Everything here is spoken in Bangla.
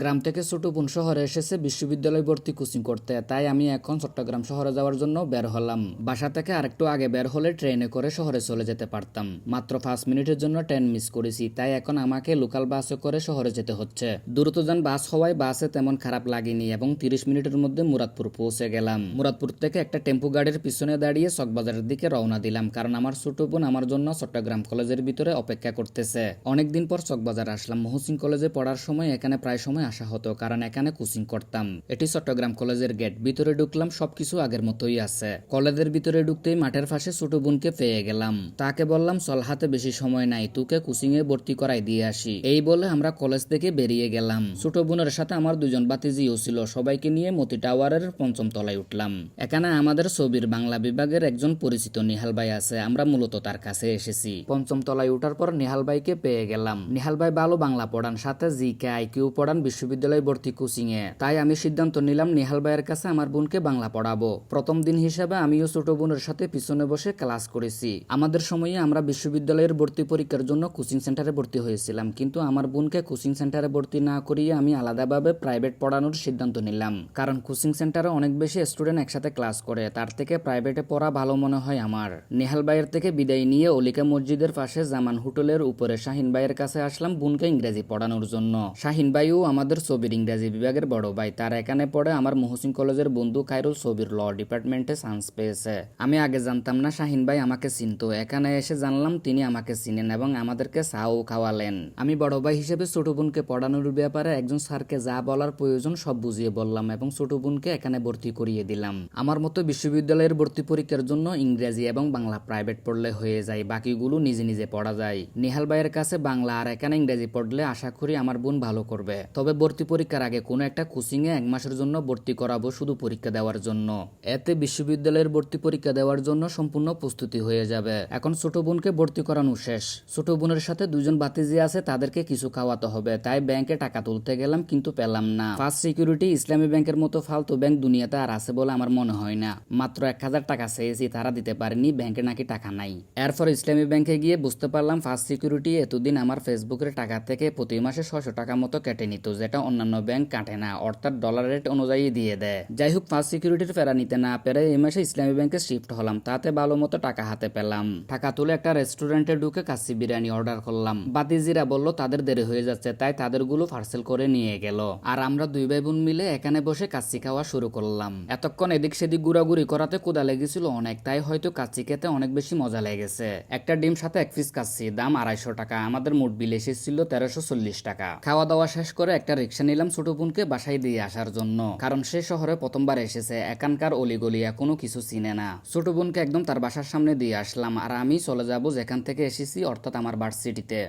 গ্রাম থেকে ছোট বোন শহরে এসেছে, বিশ্ববিদ্যালয় ভর্তি কোচিং করতে। তাই আমি এখন চট্টগ্রাম শহরে যাওয়ার জন্য বের হলাম। বাসা থেকে আরেকটু আগে বের হলে ট্রেনে করে শহরে চলে যেতে পারতাম। মাত্র পাঁচ মিনিটের জন্য ট্রেন মিস করেছি, তাই এখন আমাকে লোকাল বাসে করে শহরে যেতে হচ্ছে। দ্রুতযান বাস হওয়ায় বাসে তেমন খারাপ লাগেনি এবং তিরিশ মিনিটের মধ্যে মুরাদপুর পৌঁছে গেলাম। মুরাদপুর থেকে একটা টেম্পু গাড়ির পিছনে দাঁড়িয়ে চকবাজারের দিকে রওনা দিলাম, কারণ আমার ছোট বোন আমার জন্য চট্টগ্রাম কলেজের ভিতরে অপেক্ষা করতেছে। অনেকদিন পর চকবাজার আসলাম। মহসিন কলেজে পড়ার সময় এখানে প্রায় সময় আসা হতো, কারণ এখানে কোচিং করতাম। এটি চট্টগ্রাম কলেজের গেট ভিতরে ঢুকলাম, সবকিছু আগের মতোই আছে। কলেজের ভিতরে ঢুকতেই মাঠের পাশে ছোট বোনকে পেয়ে গেলাম। তাকে বললাম, চল, হাতে বেশি সময় নাই, তোকে কোচিং এ ভর্তি করাই দিয়ে আসি। এই বলে আমরা কলেজ থেকে বেরিয়ে গেলাম। ছোট বোনের সাথে আমার দুজন বাতিজিও ছিল, সবাইকে নিয়ে মতি টাওয়ারের পঞ্চম তলায় উঠলাম। এখানে আমাদের ছবির বাংলা বিভাগের একজন পরিচিত নিহাল ভাই আছে, আমরা মূলত তার কাছে এসেছি। পঞ্চম তলায় উঠার পর নিহাল ভাইকে পেয়ে গেলাম। নিহাল ভাই ভালো বাংলা পড়ান, সাথে জি কে, আই আইকিউ পড়ান বিশ্ববিদ্যালয় ভর্তি কোচিং এ তাই আমি সিদ্ধান্ত নিলাম নিহাল ভাইয়ের কাছে আমার বোনকে বাংলা পড়াবো। প্রথম দিন হিসাবে আমিও ছোট বোনের সাথে পিছনে বসে ক্লাস করেছি। আমাদের সময়ে আমরা বিশ্ববিদ্যালয়ের ভর্তি পরীক্ষার জন্য কোচিং সেন্টারে ভর্তি হয়েছিলাম, কিন্তু আমার বোনকে কোচিং সেন্টারে ভর্তি না করিয়ে আমি আলাদাভাবে প্রাইভেট পড়ানোর সিদ্ধান্ত নিলাম। কারণ কোচিং সেন্টারে অনেক বেশি স্টুডেন্ট একসাথে ক্লাস করে, তার থেকে প্রাইভেটে পড়া ভালো মনে হয় আমার। নেহাল ভাইয়ের থেকে বিদায় নিয়ে অলিকা মসজিদের পাশে জামান হোটেলের উপরে শাহিন ভাইয়ের কাছে আসলাম বোনকে ইংরেজি পড়ানোর জন্য। শাহিন ভাইও আমাদের ছবির ইংরেজি বিভাগের বড় ভাই। তার এখানে পড়ে আমার মহসিন কলেজের বন্ধু খায়রুল ছবির ল ডিপার্টমেন্টে চান্স পেয়েছে। আমি আগে জানতাম না শাহিন ভাই আমাকে চিনতো। এখানে এসে জানলাম তিনি আমাকে চিনেন এবং আমাদেরকে চাও খাওয়ালেন। আমি বড় ভাই হিসেবে ছোট বোনকে পড়ানোর ব্যাপারে একজন স্যারকে যা বলার প্রয়োজন সব বুঝিয়ে বললাম এবং ছোট বোনকে এখানে ভর্তি করিয়ে দিলাম। আমার মতো বিশ্ববিদ্যালয়ের ভর্তি পরীক্ষার জন্য ইংরেজি এবং বাংলা প্রাইভেট পড়লে হয়ে যায়, বাকিগুলো নিজে নিজে পড়া যায়। নিহাল ভাইয়ের কাছে বাংলা আর এখানে ইংরেজি পড়লে আশা করি আমার বোন ভালো করবে। তবে ভর্তি পরীক্ষার আগে কোনো একটা কোচিং এ এক মাসের জন্য ভর্তি করাবো শুধু পরীক্ষা দেওয়ার জন্য। এতে বিশ্ববিদ্যালয়ের ভর্তি পরীক্ষা দেওয়ার জন্য সম্পূর্ণ প্রস্তুতি হয়ে যাবে। এখন ছোট বোনকে ভর্তি করানো শেষ। ছোট বোনের সাথে দুজন বাতিজি আছে, তাদেরকে কিছু খাওয়াতে হবে। তাই ব্যাংকে টাকা তুলতে গেলাম, কিন্তু পেলাম না। ফার্স্ট সিকিউরিটি ইসলামী ব্যাংকের মতো ফালতু ব্যাংক দুনিয়াতে আর আছে বলে আমার মনে হয় না। মাত্র এক হাজার টাকা চেয়েছি, তারা দিতে পারেনি, ব্যাংকে নাকি টাকা নাই। এরপর ইসলামী ব্যাংকে গিয়ে বুঝতে পারলাম, ফার্স্ট সিকিউরিটি এতদিন আমার ফেসবুকের টাকা থেকে প্রতি মাসে ছশো টাকা মতো কেটে নিত। যেটা অন্যান্য ব্যাংক কাটে না, অর্থাৎ ডলার রেট অনুযায়ী দিয়ে দেয়। যাই হোক ফার্স্ট সিকিউরিটির ফেরা নিতে না পেরে এই মাসে ইসলামী ব্যাংকে শিফট হলাম, তাতে ভালো মতো টাকা হাতে পেলাম। টাকা তুলে একটা রেস্টুরেন্টে ঢুকে কাচ্চি বিরিয়ানি অর্ডার করলাম। বাতিজিরা বলল, তাদের দেরি হয়ে যাচ্ছে, তাই তাদেরগুলো পার্সেল করে নিয়ে গেল। আর আমরা দুই ভাই বোন মিলে এখানে বসে কাচ্চি খাওয়া শুরু করলাম। এতক্ষণ এদিক সেদিক ঘুরাঘুরি করাতে কোদা লেগেছিল অনেক, তাই হয়তো কাচ্চি খেতে অনেক বেশি মজা লেগেছে। একটা ডিম সাথে এক পিস কাচ্চি দাম আড়াইশো টাকা, আমাদের মোট বিল এসেছিল তেরোশো চল্লিশ টাকা। খাওয়া দাওয়া শেষ করে একটা রিক্সা নিলাম ছোট বোনকে বাসায় দিয়ে আসার জন্য। কারণ সে শহরে প্রথমবার এসেছে, এখানকার অলিগলি কোনো কিছু চিনে না। ছোট বোনকে একদম তার বাসার সামনে দিয়ে আসলাম, আর আমি চলে যাব যেখান থেকে এসেছি, অর্থাৎ আমার ভার্সিটিতে।